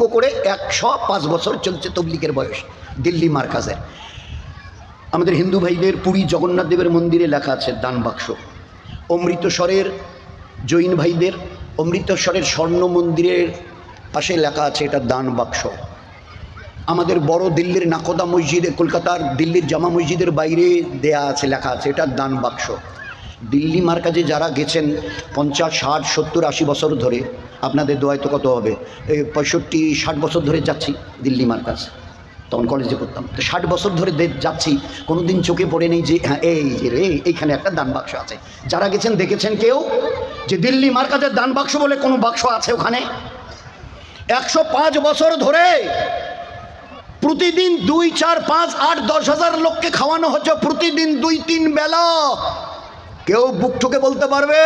অঙ্ক করে একশো পাঁচ বছর চলছে তবলিকের বয়স, দিল্লি মার্কাজের। আমাদের হিন্দু ভাইদের পুরী জগন্নাথ দেবের মন্দিরে লেখা আছে দান বাক্স। অমৃতসরের জৈন ভাইদের, অমৃতসরের স্বর্ণ মন্দিরের পাশে লেখা আছে এটা দান বাক্স। আমাদের বড় দিল্লির নাকোদা মসজিদে, কলকাতার দিল্লির জামা মসজিদের বাইরে দেয়া আছে, লেখা আছে এটা দান বাক্স। দিল্লি মার্কাজে যারা গেছেন পঞ্চাশ, ষাট, সত্তর, আশি বছর ধরে, আপনাদের দোয়ায় তো কত হবে? এই পঁয়ষট্টি, ষাট বছর ধরে যাচ্ছি দিল্লি মার্কাজ, তখন কলেজে করতাম তো ষাট বছর ধরে যাচ্ছি কোনো দিন চোখে পড়ে নেই যে হ্যাঁ এই যে রে, এইখানে একটা দান বাক্স আছে। যারা গেছেন, দেখেছেন কেউ যে দিল্লি মার্কাজের দান বাক্স বলে কোনো বাক্স আছে ওখানে? একশো পাঁচ বছর ধরে প্রতিদিন দুই, চার, পাঁচ, আট, দশ হাজার লোককে খাওয়ানো হচ্ছে। প্রতিদিন দুই, তিন বেলা কেউ বুক ঠুকে বলতে পারবে,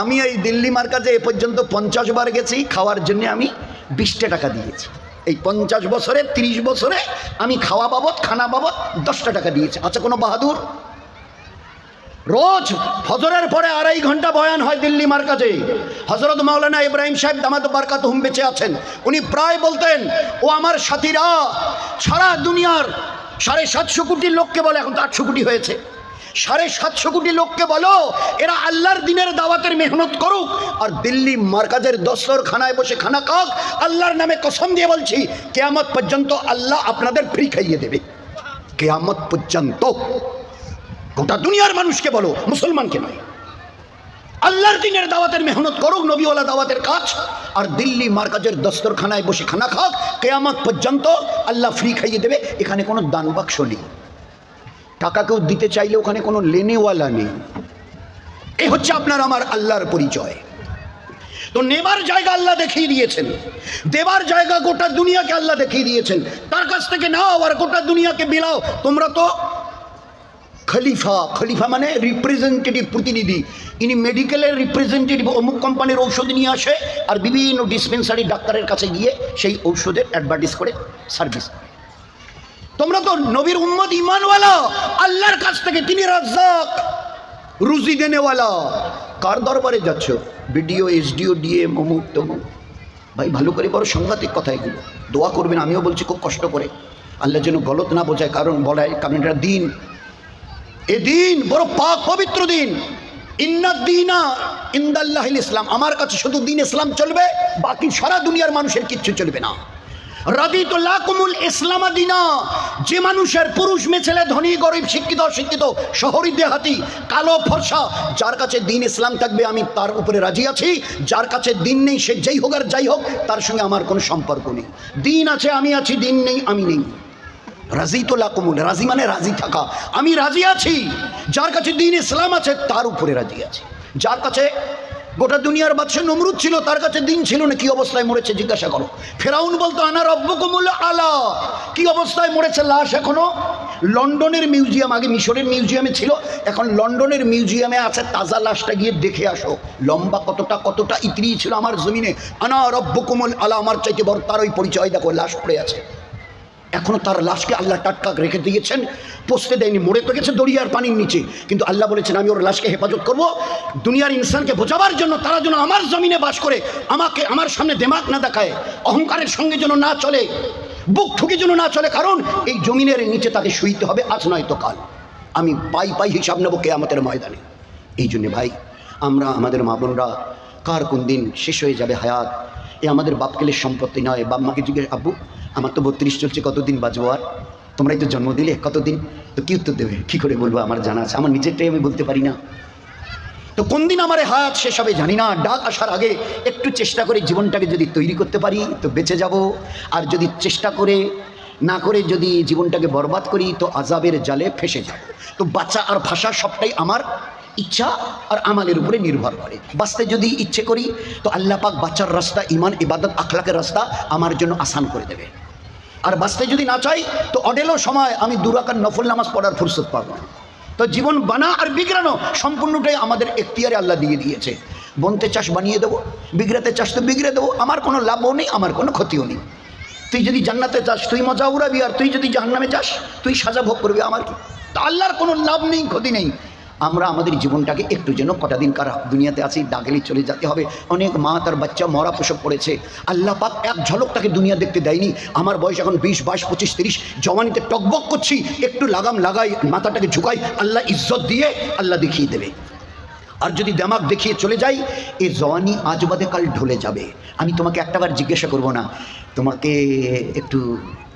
আমি এই দিল্লি মার্কাজে এ পর্যন্ত পঞ্চাশ বার গেছি, খাওয়ার জন্য আমি বিশটা টাকা দিয়েছি। এই পঞ্চাশ বছরে, তিরিশ বছরে আমি খাওয়া বাবদ, খানা বাবদ দশটা টাকা দিয়েছি। আচ্ছা কোনো বাহাদুর? রোজ ফজরের পরে আড়াই ঘণ্টা বয়ান হয় দিল্লি মার্কাজে। হজরত মাওলানা ইব্রাহিম সাহেব দামাত বারকাত হুম বেঁচে আছেন। উনি প্রায় বলতেন, ও আমার সাথীরা, সারা দুনিয়ার সাড়ে সাতশো কোটি লোককে বলে, এখন তো আটশো কোটি হয়েছে। সাড়ে সাতশো কোটি লোককে বলো, এরা আল্লাহর দিনের দাওয়াতের মেহনত করুক, আর দিল্লি মার্কাজের দস্তর খানায় বসে খানা খাক, আল্লাহর নামে কসম দিয়ে বলছি, কেয়ামত পর্যন্ত আল্লাহ আপনাদের ফ্রি খাইয়ে দেবে। কেয়ামত পর্যন্ত গোটা দুনিয়ার মানুষকে বলো, মুসলমানকে নয়। আল্লাহর দিনের দাওয়াতের মেহনত করুক, নবীওয়ালা দাওয়াতের কাজ, আর দিল্লি মার্কাজের দস্তরখানায় বসে খানা খাক, কেয়ামত পর্যন্ত আল্লাহ ফ্রি খাইয়ে দেবে, এখানে কোনো দান বাক্স নেই। টাকা কেউ দিতে চাইলে ওখানে কোনো লেনেওয়ালা নেই। এই হচ্ছে আপনার, আমার আল্লাহর পরিচয়। তো নেবার জায়গা আল্লাহ দেখিয়ে দিয়েছেন। দেবার জায়গা গোটা দুনিয়াকে আল্লাহ দেখিয়ে দিয়েছেন। তার কাছ থেকে নাও আর গোটা দুনিয়াকে বিলাও। তোমরা তো খলিফা খলিফা মানে রিপ্রেজেন্টেটিভ প্রতিনিধি। ইনি মেডিকেলের রিপ্রেজেন্টেটিভ অমুক কোম্পানির ঔষধ নিয়ে আসে, আর বিভিন্ন ডিসপেন্সারি ডাক্তারের কাছে গিয়ে সেই ঔষধের অ্যাডভার্টাইজ করে সার্ভিস তোমরা তো নবীর উম্মত ইমানওয়ালা আল্লাহর কাছ থেকে তিনি রাজ্জাক, রুজি দেনেওয়ালা। কার দরবারে যাচ্ছ? বিডিও এসডিও, ডিএম, অমুক, তমুক। ভাই, ভালো করে বড় সাংঘাতিক কথা এগুলো। দোয়া করবেন, আমিও বলছি খুব কষ্ট করে। আল্লাহ যেন গলত না বোঝায়, কারণ বলায় কারণ এটা দিন। এ দিন বড় পাক, পবিত্র দিন। ইন্নাদ্দিনা ইন্দাল্লাহিল ইসলাম। আমার কাছে শুধু দিন ইসলাম চলবে, বাকি সারা দুনিয়ার মানুষের কিচ্ছু চলবে না। যে মানুষের পুরুষ মেছেলে ধনী, গরিব, শিক্ষিত, অশিক্ষিত, শহরি, দেহাতি, কালো, ফর্সা, যার কাছে দিন ইসলাম থাকবে, আমি তার উপরে রাজি আছি। যার কাছে দিন নেই, সে যেই হোক আর যাই হোক, তার সঙ্গে আমার কোনো সম্পর্ক নেই। দিন আছে, আমি আছি, দিন নেই, আমি নেই। রাজি তো লাকুমুল রাজি মানে রাজি থাকা। আমি রাজি আছি, যার কাছে দিন ইসলাম আছে, তার উপরে রাজি আছি। যার কাছে গোটা দুনিয়ার বাদশাহ নমরুদ ছিল, তার কাছে দিন ছিল না, কি অবস্থায় মরেছে জিজ্ঞাসা করো। ফেরাউন বলতো, আনা রব্বকুমুল আলা। কি অবস্থায় মরেছে লাশ এখনও? লন্ডনের মিউজিয়াম, আগে মিশরের মিউজিয়ামে ছিল, এখন লন্ডনের মিউজিয়ামে আছে, তাজা লাশটা গিয়ে দেখে আসো। লম্বা কতটা কতটা ইতরি ছিল আমার জমিনে। আনা রব্বকুমুল আলা, আমার চাইতে বড়, তার ওই পরিচয়, দেখো, লাশ পড়ে আছে। এখনও তার লাশকে আল্লাহ টাটকা রেখে দিয়েছেন। পোস্তে দেয়নি, মরে তো গেছে দরিয়ার পানির নিচে। কিন্তু আল্লাহ বলেছেন, আমি ওর লাশকে হেফাজত করব। দুনিয়ার ইনসানকে বোঝাবার জন্য তারা যেন আমার জমিনে বাস করে, আমাকে, আমার সামনে দেমাক না দেখায়, অহংকারের সঙ্গে যেন না চলে, বুক ঠুকে যেন না চলে। কারণ এই জমিনের নিচে তাকে শুইতে হবে, আজ নয় তো কাল। আমি পাই পাই হিসাব নেব কে আমাদের ময়দানে। এই জন্যে ভাই, আমরা, আমাদের মা বোনরা, কার কোন দিন শেষ হয়ে যাবে হায়াত? এ আমাদের বাপকেলের সম্পত্তি নয়। বাপ মাকে জিজ্ঞেস, আব্বু আমার তো বত্রিশ চলছে, কতদিন বাঁচবো আর? তোমরাই তো জন্ম দিলে, কতদিন? তো কী উত্তর দেবে? কী করে বলব? আমার জানা আছে। আমার নিজেরটাই আমি বলতে পারি না। তো কোন দিন আমার হায়াত শেষ হবে জানি না। ডাক আসার আগে একটু চেষ্টা করে জীবনটাকে যদি তৈরি করতে পারি, তো বেঁচে যাব। আর যদি চেষ্টা করে, না করে যদি জীবনটাকে বরবাদ করি, তো আজাবের জালে ফেসে যাব। তো বাচ্চা আর ভাষা সবটাই আমার ইচ্ছা আর আমাদের উপরে নির্ভর করে। বাঁচতে যদি ইচ্ছে করি, তো আল্লাহ পাক বাচ্চার রাস্তা ইমান ইবাদত, আখলাকের রাস্তা আমার জন্য আসান করে দেবে। আর বাঁচতে যদি না চাই, তো অডেলো সময় আমি দুরাকার নফল নামাজ পড়ার ফুরসত পাব। তো জীবন বানা আর বিগড়ানো সম্পূর্ণটাই আমাদের এখতিয়ারে আল্লাহ দিয়ে দিয়েছে। বনতে চাষ বানিয়ে দেবো, বিগড়াতে চাষ তো বিগড়ে দেবো, আমার কোনো লাভও নেই, আমার কোনো ক্ষতিও নেই। তুই যদি জান্নাতে চাস, তুই মজা উড়াবি, আর তুই যদি জাহান্নামে চাস, তুই সাজা ভোগ করবি আমার কি? তা আল্লাহর কোনো লাভ নেই, ক্ষতি নেই। আমরা আমাদের জীবনটাকে একটু যেন কটা দিন কার দুনিয়াতে আছি ডাকলে চলে যেতে হবে। অনেক মা তার বাচ্চা মরা প্রসব পড়েছে আল্লাহ পাক এক ঝলক তাকে দুনিয়া দেখতে দেয়নি। আমার বয়স এখন বিশ, বাইশ, পঁচিশ, তিরিশ। জওয়ানিতে টকবক করছি। একটু লাগাম লাগাই, মাথাটাকে ঝুঁকাই, আল্লাহ ইজ্জত দিয়ে আল্লাহ দেখিয়ে দেবে। আর যদি দেমাক দেখিয়ে চলে যাই, এ জওয়ানি আজ বাদে কাল ঢলে যাবে। আমি তোমাকে একটাবার জিজ্ঞাসা করব না। তোমাকে একটু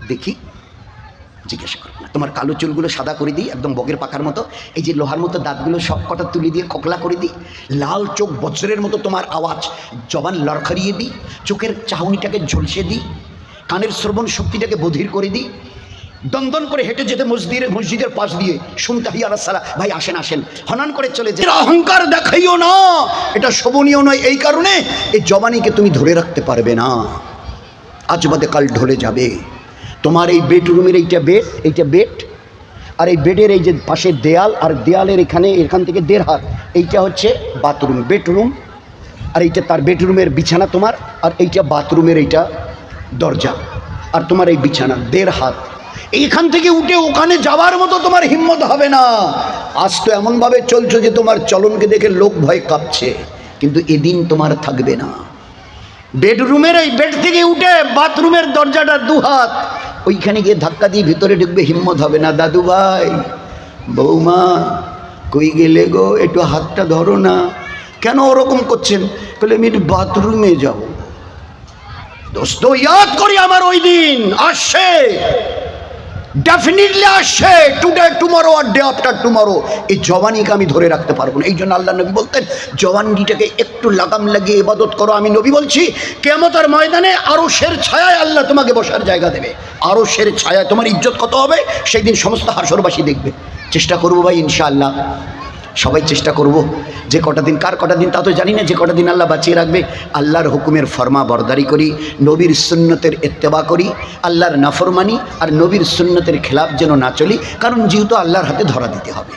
দেখি। জিজ্ঞাসা করব না। তোমার কালো চুলগুলো সাদা করে দিই, একদম বগের পাখার মতো। এই যে লোহার মতো দাঁতগুলো সব কটা তুলে দিয়ে ককলা করে দিই, লাল চোখ বজ্রের মতো তোমার আওয়াজ। জবান লড়খড়িয়ে দিই, চোখের চাহনিটাকে ঝলসে দিই, কানের শ্রবণ শক্তিটাকে বধির করে দিই, দন্দন করে হেঁটে যেতে মসজিদের মসজিদের পাশ দিয়ে শুনতে হিয়া সালা, ভাই, আসেন আসেন। হনান করে চলে যে অহংকার দেখাইও না। এটা শোভনীয় নয় এই কারণে এই জবানিকে তুমি ধরে রাখতে পারবে না। আজ বাদে কাল ঢলে যাবে। তোমার এই বেডরুমের এইটা বেড এইটা বেড আর এই বেডের এই যে পাশে দেয়াল, আর দেয়ালের এখানে, এখান থেকে দেড় হাত, এইটা হচ্ছে বাথরুম বেডরুম আর এইটা তার বেডরুমের বিছানা তোমার, আর এইটা বাথরুমের এইটা দরজা, আর তোমার এই বিছানা, দেড় হাত। এইখান থেকে উঠে ওখানে যাওয়ার মতো তোমার হিম্মত হবে না। আজ তো এমনভাবে চলছো যে তোমার চলনকে দেখে লোক ভয় কাঁপছে, কিন্তু এদিন তোমার থাকবে না। বেডরুমের এই বেড থেকে উঠে বাথরুমের দরজাটা দু হাত ওইখানে গিয়ে ধাক্কা দিয়ে ভিতরে ঢুকবে, হিম্মত হবে না। দাদু ভাই, বৌমা, কই গেলে গো? একটু হাতটা ধরো না। কেন ওরকম করছেন? বলে, আমি একটু বাথরুমে যাব। দোস্ত ইয়াদ করি আমার ওই দিন, আসছে। ডেফিনেটলি আসছে টুডে টুমারো আর ডে আফটার টুমারো এই জবানিকে আমি ধরে রাখতে পারব না। এই জন্য আল্লাহ নবী বলতেন জবানিটাকে একটু লাগাম লাগিয়ে ইবাদত করো। আমি নবী বলছি কেমতার ময়দানে আরও সের ছায়ায় আল্লাহ তোমাকে বসার জায়গা দেবে। আরও সের ছায়ায় তোমার ইজ্জত কত হবে? সেই দিন সমস্ত হাসরবাসী দেখবে। চেষ্টা করব ভাই, ইনশাআল্লাহ। সবাই চেষ্টা করব যে কটা দিন, কার কটা দিন তা তো জানি না, যে কটা দিন আল্লাহ বাঁচিয়ে রাখবে। আল্লাহর হুকুমের ফরমা বরদারি করি, নবীর সুন্নতের এত্তেবা করি, আল্লাহর নাফরমানি আর নবীর সুন্নতের খেলাফ যেন না চলি, কারণ যেহেতু আল্লাহর হাতে ধরা দিতে হবে,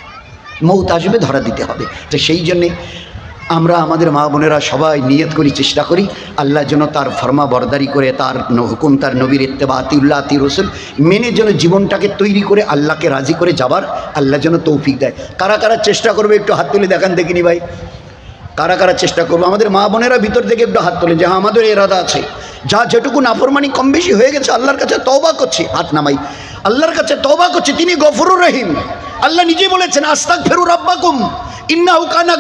মৌত আসবে, ধরা দিতে হবে। তো সেই জন্যে আমরা আমাদের মা বোনেরা সবাই নিয়ত করি, চেষ্টা করি আল্লাহ যেন তার ফরমা বরদারি করে, তার হুকুম, তার নবীর ইত্তেবা, আতিউল্লাহ আতি রসুল মেনে যেন জীবনটাকে তৈরি করে আল্লাহকে রাজি করে যাবার আল্লাহ যেন তৌফিক দেয়। কারা কারা চেষ্টা করবে একটু হাত তুলে দেখান দেখিনি ভাই? কারা কারা চেষ্টা করব? আমাদের মা বোনেরা ভিতর থেকে একটু হাত তোলে যে হ্যাঁ আমাদের এরাদা আছে। যা যেটুকু নাফরমানি কম বেশি হয়ে গেছে, আল্লাহর কাছে তওবা করছি। হাত নামাই। আল্লাহর কাছে তওবা করছি, তিনি গফরুর রহিম। আল্লাহ নিজে বলেছেন আস্তাক ফেরু রাব্বাকুম। ইন্না হুকানা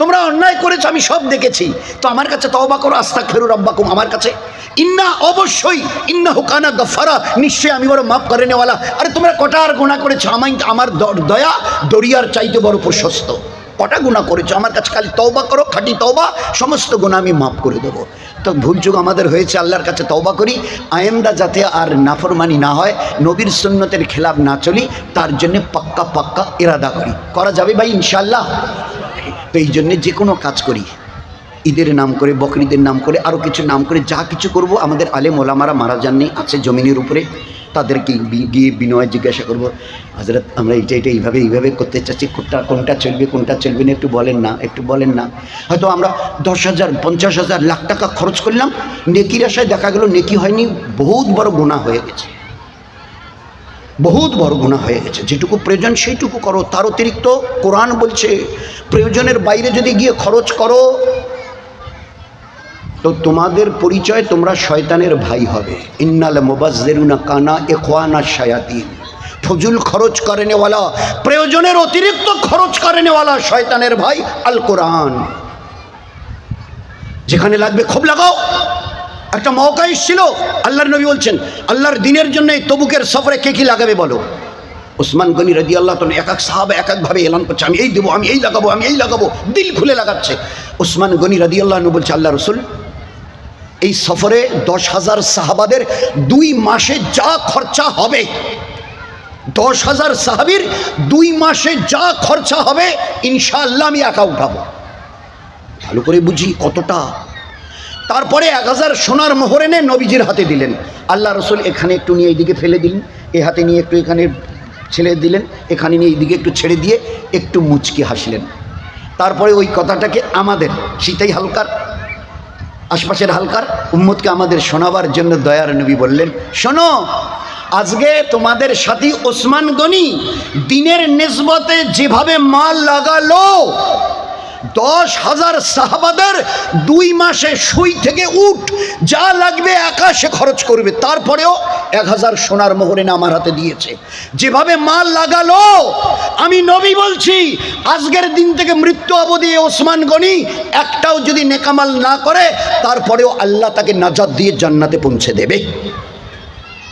তোমরা অন্যায় করেছ, আমি সব দেখেছি। তো আমার কাছে তওবা করো আস্তাক ফেরু রব্বাকুম, আমার কাছে। ইন্না অবশ্যই ইন্না হুকানা গফারা নিশ্চয়ই আমি বড় মাফ করে নেওয়ালা। আরে তোমরা কটা আর গোনা করেছ? আমায় আমার দয়া দরিয়ার চাইতে বড় প্রশস্ত। কটা গুণা করেছ? আমার কাছে খালি তওবা করো, খাটি তওবা, সমস্ত গুণা আমি মাফ করে দেবো। তো ভুলচুক আমাদের হয়েছে, আল্লাহর কাছে তওবা করি। আয়েন্দা যাতে আর নাফরমানি না হয়, নবীর সুন্নতের খেলাফ না চলি, তার জন্য পাক্কা পাক্কা ইরাদা করি। করা যাবে ভাই ইনশাল্লাহ তো এই জন্যে যে কোনো কাজ করি। ঈদের নাম করে, বকরিদের নাম করে আরও কিছু নাম করে, যা কিছু করব, আমাদের আলে মোলামারা মারা যাননি, আছে জমিনের উপরে। তাদেরকে গিয়ে বিনয় জিজ্ঞাসা করব হাজরত আমরা এইটা এটা এইভাবে এইভাবে করতে চাচ্ছি, কোনটা কোনটা চলবে কোনটা চলবে না, একটু বলেন না, একটু বলেন না। হয়তো আমরা দশ হাজার, পঞ্চাশ হাজার লাখ টাকা খরচ করলাম, নেকির আশায় দেখা গেল নেকি হয়নি, বহুত বড় গুণা হয়ে গেছে। বহুত বড় গুণা হয়ে গেছে, যেটুকু প্রয়োজন সেইটুকু করো। তার অতিরিক্ত কোরআন বলছে, প্রয়োজনের বাইরে যদি গিয়ে খরচ করো তো তোমাদের পরিচয় তোমরা শয়তানের ভাই হবে। ইন্নাল মোবাজেরুনা কানা এখওয়ানা শায়াতিন। ফজুল খরচ করে নেওয়ালা প্রয়োজনের অতিরিক্ত খরচ করে নেওয়ালা শয়তানের ভাই আল কোরআন। যেখানে লাগবে খুব লাগাও। একটা মৌকা এসেছিল, আল্লাহর নবী বলছেন, আল্লাহর দিনের জন্য এই তবুকের সফরে কে কি লাগাবে বলো? ওসমান গনি রাজি আল্লাহ তো এক এক সাহাবা এক একভাবে এলান করছে, আমি এই দেবো, আমি এই লাগাবো, আমি এই লাগাবো। দিল খুলে লাগাচ্ছে। ওসমান গনি রাদি আল্লাহ বলছে, আল্লাহ রসুল এই সফরে দশ হাজার সাহাবাদের দুই মাসে যা খরচা হবে, দশ হাজার সাহাবির দুই মাসে যা খরচা হবে, ইনশাআল্লাহ আমি একা উঠাবো। ভালো করে বুঝি কতটা। তারপরে এক হাজার সোনার মোহর এনে নবীজির হাতে দিলেন। আল্লাহ রসুল এখানে একটু নিয়ে এইদিকে ফেলে দিলেন, এ হাতে নিয়ে একটু এখানে ছেড়ে দিলেন, এখানে নিয়ে এইদিকে একটু ছেড়ে দিয়ে একটু মুচকি হাসলেন। তারপরে ওই কথাটাকে আমাদের, শীতাই হালকার আশপাশের হালকার উম্মতকে আমাদের শোনাবার জন্য দয়ার নবী বললেন, শোনো, আজকে তোমাদের সাথী ওসমান গনি দিনের নিসবতে যেভাবে মাল লাগালো, দশ হাজার সাহাবাদের দুই মাসে সুই থেকে উঠ, যা লাগবে আকাশে খরচ করবে। তারপরেও এক হাজার সোনার মোহরে না আমার হাতে দিয়েছে। যেভাবে মাল লাগালো, আমি নবী বলছি, আজকের দিন থেকে মৃত্যু অবধি ওসমান গনি একটাও যদি নেকামাল না করে, তারপরেও আল্লাহ তাকে নাজাদ দিয়ে জান্নাতে পৌঁছে দেবে।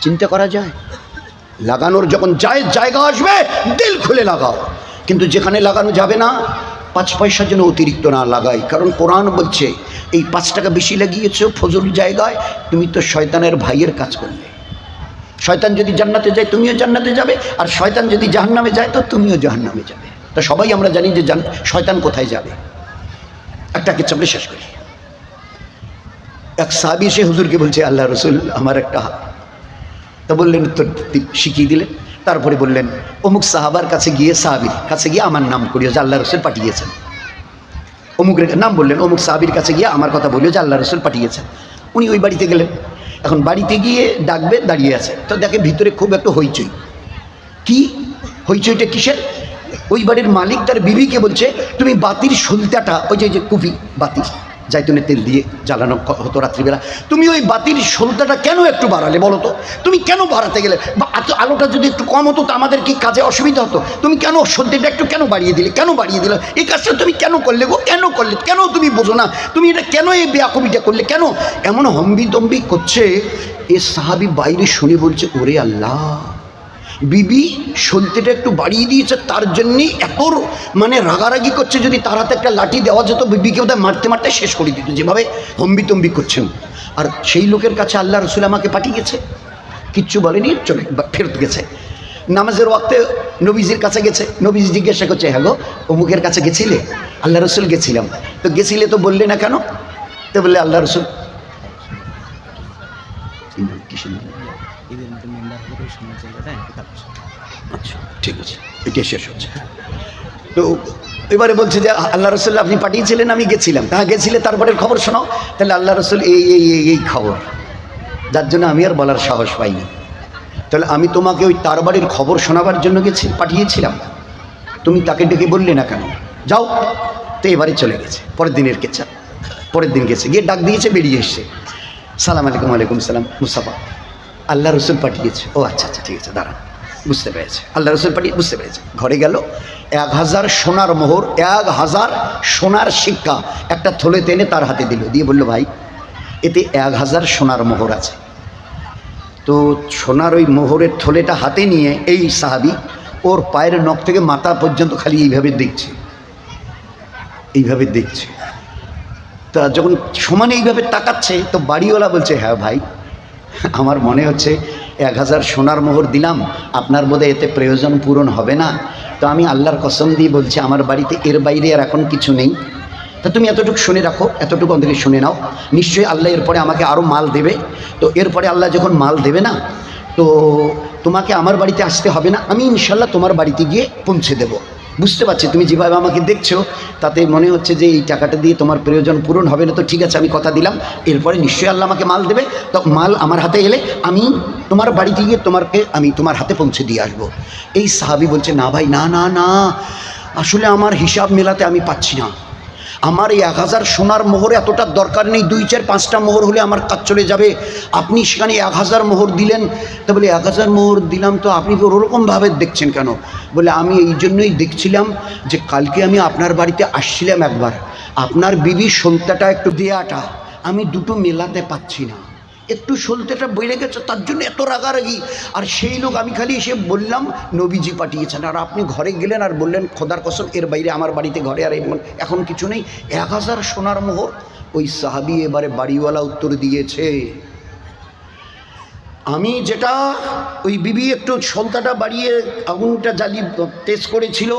চিন্তা করা যায়? লাগানোর যখন যায়, জায়গা আসবে, দিল খুলে লাগাও। কিন্তু যেখানে লাগানো যাবে না, পাঁচ পয়সার জন্য অতিরিক্ত না লাগাই। কারণ কোরআন বলছে, এই পাঁচ টাকা বেশি লাগিয়েছো ফজল জায়গায়, তুমি তো শয়তানের ভাইয়ের কাজ করলে। শয়তান যদি জান্নাতে যায়, তুমিও জান্নাতে যাবে। আর শয়তান যদি জাহান্নামে যায়, তো তুমিও জাহান্নামে যাবে। তো সবাই আমরা জানি যে শয়তান কোথায় যাবে। একটা কিছু আমরা শেষ করি। এক সাবি এসে হুজুরকে বলছে, আল্লাহ রসুল, আমার একটা তা বললেন, উত্তর শিখিয়ে দিলেন। তারপরে বললেন, অমুক সাহাবার কাছে গিয়ে, সাহাবির কাছে গিয়ে আমার নাম করিও যে আল্লাহ রসুল পাঠিয়েছেন। অমুকের নাম বললেন, অমুক সাহাবির কাছে গিয়ে আমার কথা বলিও যে আল্লাহ রসুল পাঠিয়েছেন। উনি ওই বাড়িতে গেলেন। এখন বাড়িতে গিয়ে ডাকবে, দাঁড়িয়ে আছে। তো দেখে ভিতরে খুব একটা হইচই। কি? হইচইটা কিসের? ওই বাড়ির মালিক তার বিবিকে বলছে, তুমি বাতির সুলতাটা ওই যে কুপি বাতি জাইতুনের তেল দিয়ে জ্বালানো হতো রাত্রিবেলা। তুমি ওই বাতির সলতাটা কেন একটু বাড়ালে বলো তো? তুমি কেন বাড়াতে গেলে? বা আলোটা যদি একটু কম হতো তো আমাদের কি কাজে অসুবিধা হতো? তুমি কেন সলতেটা একটু কেন বাড়িয়ে দিলে? কেন বাড়িয়ে দিলে? এই কাজটা তুমি কেন করলে গো? কেন করলে? কেন তুমি বোঝো না? তুমি এটা কেন এই বেয়াকবিটা করলে? কেন? এমন হম্বি দম্বি করছে, এ সাহাবি বাইরে শুনে বলছে, ওরে আল্লাহ! বিবি সলতেটা একটু বাড়িয়ে দিয়েছে, তার জন্যই এত মানে রাগারাগি করছে যদি তার হাতে একটা লাঠি দেওয়া যেত, বিবিকে বোধহয় মারতে মারতে শেষ করে দিত, যেভাবে হম্বিতম্বি করছেন। আর সেই লোকের কাছে আল্লাহ রসুল আমাকে পাঠিয়েছে। কিচ্ছু বলেনি, চলে ফেরত গেছে। নামাজের ওয়াক্তে নবীজির কাছে গেছে। নবীজি জিজ্ঞাসা করছে হ্যাঁ গো, অমুকের কাছে গেছিলে? আল্লাহ রসুল, গেছিলাম। তো গেছিলে তো বললে না কেন? তো বললে, আল্লাহ রসুল কিসের ঈদের মধ্যে মেম্বার হবে ওই সময় জায়গাটা একটু তাপস আচ্ছা। ঠিক আছে। এটা শেষ হচ্ছে। তো এবারে বলছে যে, আল্লাহ রসুল, আপনি পাঠিয়েছিলেন, আমি গেছিলাম। হ্যাঁ গেছিলে তারপরে খবর শোনাও তাহলে আল্লাহ রসুল, এই এই এই এই খবর। যার জন্য আমি আর বলার সাহস পাইনি। তাহলে আমি তোমাকে ওই তার বাড়ির খবর শোনাবার জন্য গেছি, পাঠিয়েছিলাম। তুমি তাকে ডেকে বললে না কেন? যাও। তো এবারে চলে গেছে। পরের দিনের কেচা পরের দিন গেছে। গিয়ে ডাক দিয়েছে, বেরিয়ে এসছে। সালাম আলাইকুম আলাইকুম সালাম, মুস্তাফা। আল্লাহ রসুল পাঠিয়েছে। ও আচ্ছা আচ্ছা ঠিক আছে, দাঁড়ান। বুঝতে পেরেছে। আল্লাহ রসুল পাঠিয়ে বুঝতে পেরেছে। ঘরে গেল, এক হাজার সোনার মোহর, এক হাজার সোনার শিক্ষা একটা থলে টেনে তার হাতে দিল। দিয়ে বলল, ভাই, এতে এক হাজার সোনার মোহর আছে। তো সোনার ওই মোহরের থলেটা হাতে নিয়ে এই সাহাবি ওর পায়ের নখ থেকে মাথা পর্যন্ত খালি এইভাবে দেখছে। এইভাবে দেখছে। তা যখন সমানে এইভাবে তাকাচ্ছে, তো বাড়িওয়ালা বলছে হ্যাঁ ভাই আমার মনে হচ্ছে এক হাজার সোনার মোহর দিলাম, আপনার বোধহয় এতে প্রয়োজন পূরণ হবে না। তো আমি আল্লাহর কসম দিয়ে বলছি, আমার বাড়িতে এর বাইরে আর এখন কিছু নেই। তা তুমি এতটুকু শুনে রাখো, এতটুকু অন্তকে শুনে নাও। নিশ্চয়ই আল্লাহ এরপরে আমাকে আরও মাল দেবে। তো এরপরে আল্লাহ যখন মাল দেবে না, তো তোমাকে আমার বাড়িতে আসতে হবে না, আমি ইনশাল্লাহ তোমার বাড়িতে গিয়ে পৌঁছে দেবো। বুঝতে পারছি, তুমি যেভাবে আমাকে দেখছ, তাতে মনে হচ্ছে যে এই টাকাটা দিয়ে তোমার প্রয়োজন পূরণ হবে না তো ঠিক আছে, আমি কথা দিলাম। এরপরে নিশ্চয়ই আল্লাহ আমাকে মাল দেবে, তো মাল আমার হাতে এলে আমি তোমার বাড়িতে গিয়ে তোমাকে, আমি তোমার হাতে পৌঁছে দিয়ে আসব। এই সাহাবি বলছে, না ভাই, না না না, আসলে আমার হিসাব মেলাতে আমি পাচ্ছি না। আমার এই এক হাজার সোনার মোহর এতটা দরকার নেই, দুই চার পাঁচটা মোহর হলে আমার কাজ চলে যাবে। আপনি সেখানে এক হাজার মোহর দিলেন, তা বলে এক হাজার মোহর দিলাম তো আপনি ওরকমভাবে দেখছেন কেন? বলে, আমি এই জন্যই দেখছিলাম যে কালকে আমি আপনার বাড়িতে আসছিলাম একবার। আপনার বিবি সলতাটা একটু দেয়াটা, আমি দুটো মেলাতে পাচ্ছি না। একটু সলতেটা বেড়ে গেছে, তার জন্য এত রাগারাগি। আর সেই লোক আমি খালি এসে বললাম, নবীজি পাঠিয়েছেন। আর আপনি ঘরে গেলেন আর বললেন, খোদার কসম, এর বাইরে আমার বাড়িতে ঘরে আর এখন কিছু নেই। এক হাজার সোনার মোহর ওই সাহাবি এবারে বাড়িওয়ালা উত্তর দিয়েছে। আমি যেটা ওই বিবি একটু সন্তাটা বাড়িয়ে আগুনটা জ্বালিয়ে টেস্ট করেছিল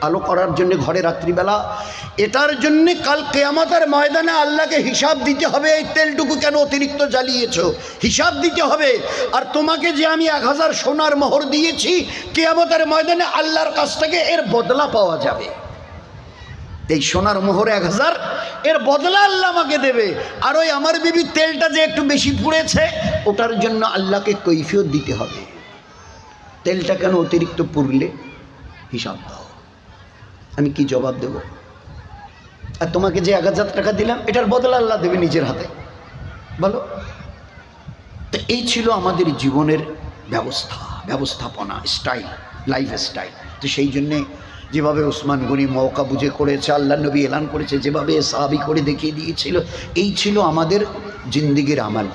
আলো করার জন্য ঘরে রাত্রিবেলা। এটার জন্যে কাল কেয়ামতের ময়দানে আল্লাহকে হিসাব দিতে হবে, এই তেলটুকু কেন অতিরিক্ত জ্বালিয়েছ? হিসাব দিতে হবে। আর তোমাকে যে আমি এক হাজার সোনার মোহর দিয়েছি, কেয়ামতের ময়দানে আল্লাহর কাছ থেকে এর বদলা পাওয়া যাবে। এই সোনার মোহর এক হাজার, এর বদলা আল্লাহ আমাকে দেবে। আর ওই আমার বিবি তেলটা যে একটু বেশি পুড়েছে, ওটার জন্য আল্লাহকে কৈফিয়ত দিতে হবে। তেলটা কেন অতিরিক্ত পুড়লে? হিসাব দাও। আমি কি জবাব দেব? আর তোমাকে যে এক হাজার টাকা দিলাম, এটার বদলা আল্লাহ দেবে নিজের হাতে। বলো? তো এই ছিল আমাদের জীবনের ব্যবস্থা, ব্যবস্থাপনা স্টাইল লাইফ স্টাইল তো সেই জন্যে যেভাবে ওসমান গনি মৌকা বুঝে করেছে আল্লাহ নবী এলান করেছে, যেভাবে সাহাবি করে দেখিয়ে দিয়েছিল, এই ছিল আমাদের জিন্দিগির আমাল।